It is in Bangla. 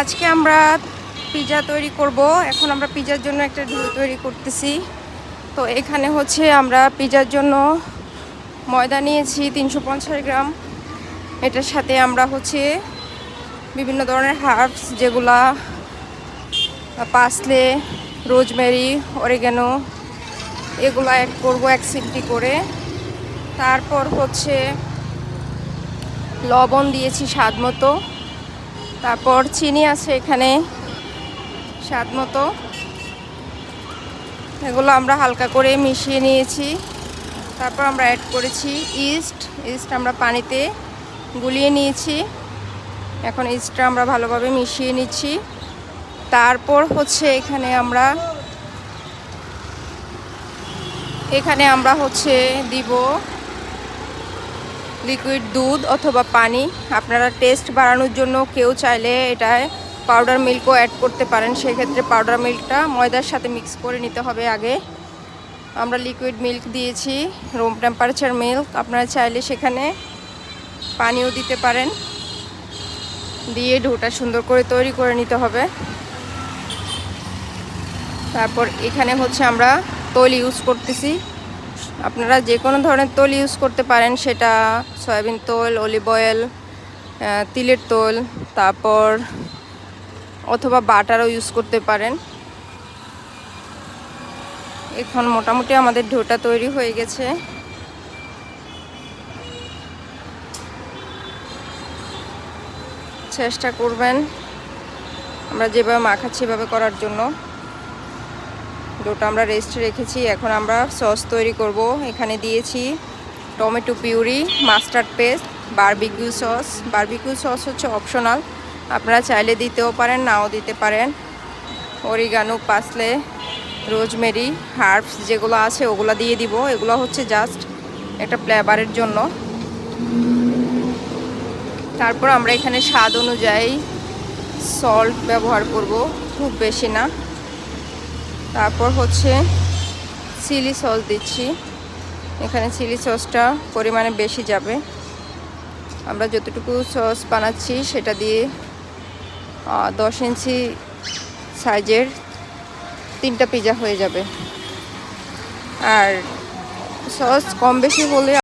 আজকে আমরা পিৎজা তৈরি করব। এখন আমরা পিৎজার জন্য একটা ডো তৈরি করতেছি। তো এখানে হচ্ছে আমরা পিৎজার জন্য ময়দা নিয়েছি তিনশো পঞ্চাশ গ্রাম। এটার সাথে আমরা হচ্ছে বিভিন্ন ধরনের হার্বস যেগুলা পাসলে রোজমেরি অরিগ্যানো এগুলো অ্যাড করব এক সিমটি করে। তারপর হচ্ছে লবণ দিয়েছি স্বাদ মতো। তারপর চিনি আছে এখানে, স্বাদ মতো। এগুলো আমরা হালকা করে মিশিয়ে নিয়েছি। তারপর আমরা অ্যাড করেছি ইস্ট ইস্ট আমরা পানিতে গুলিয়ে নিয়েছি। এখন ইস্টটা আমরা ভালোভাবে মিশিয়ে নিচ্ছি। তারপর হচ্ছে এখানে আমরা এখানে আমরা হচ্ছে দিব লিকুইড দুধ অথবা পানি আপনারা টেস্ট বাড়ানোর জন্য কেউ চাইলে এটায় পাউডার মিল্কও অ্যাড করতে পারেন। সেক্ষেত্রে পাউডার মিল্কটা ময়দার সাথে মিক্স করে নিতে হবে আগে। আমরা লিকুইড মিল্ক দিয়েছি, রুম টেম্পারেচার মিল্ক। আপনারা চাইলে সেখানে পানিও দিতে পারেন। দিয়ে ডোটা সুন্দর করে তৈরি করে নিতে হবে। তারপর এখানে হচ্ছে আমরা তৈল ইউজ করতেছি। আপনারা যে কোনো ধরনের তোল ইউজ করতে পারেন, সেটা সয়াবিন তোল অলিভ অয়েল তিলের তোল, তারপর অথবা বাটারও ইউজ করতে পারেন। এখন মোটামুটি আমাদের ঢোটা তৈরি হয়ে গেছে। চেষ্টা করবেন আমরা যেভাবে মাখাচ্ছি এভাবে করার জন্য। ডোটা আমরা রেস্টে রেখেছি। এখন আমরা সস তৈরি করব। এখানে দিয়েছি tomato puree mustard paste barbecue sauce barbecue sauce হচ্ছে অপশনাল আপনারা চাইলে দিতেও পারেন, নাও দিতে পারেন। অরিগানো পাসলে রোজমেরি হার্বস যেগুলো আছে ওগুলো দিয়ে দিব। এগুলো হচ্ছে জাস্ট একটা ফ্লেভারের জন্য। তারপর আমরা এখানে স্বাদ অনুযায়ী সল্ট ব্যবহার করব। খুব বেশি না। তারপর হচ্ছে চিলি সস দিচ্ছি। এখানে চিলি সসটা পরিমাণে বেশি যাবে। আমরা যতটুকু সস বানাচ্ছি সেটা দিয়ে দশ ইঞ্চি সাইজের তিনটা পিজা হয়ে যাবে। আর সস কম বেশি হলে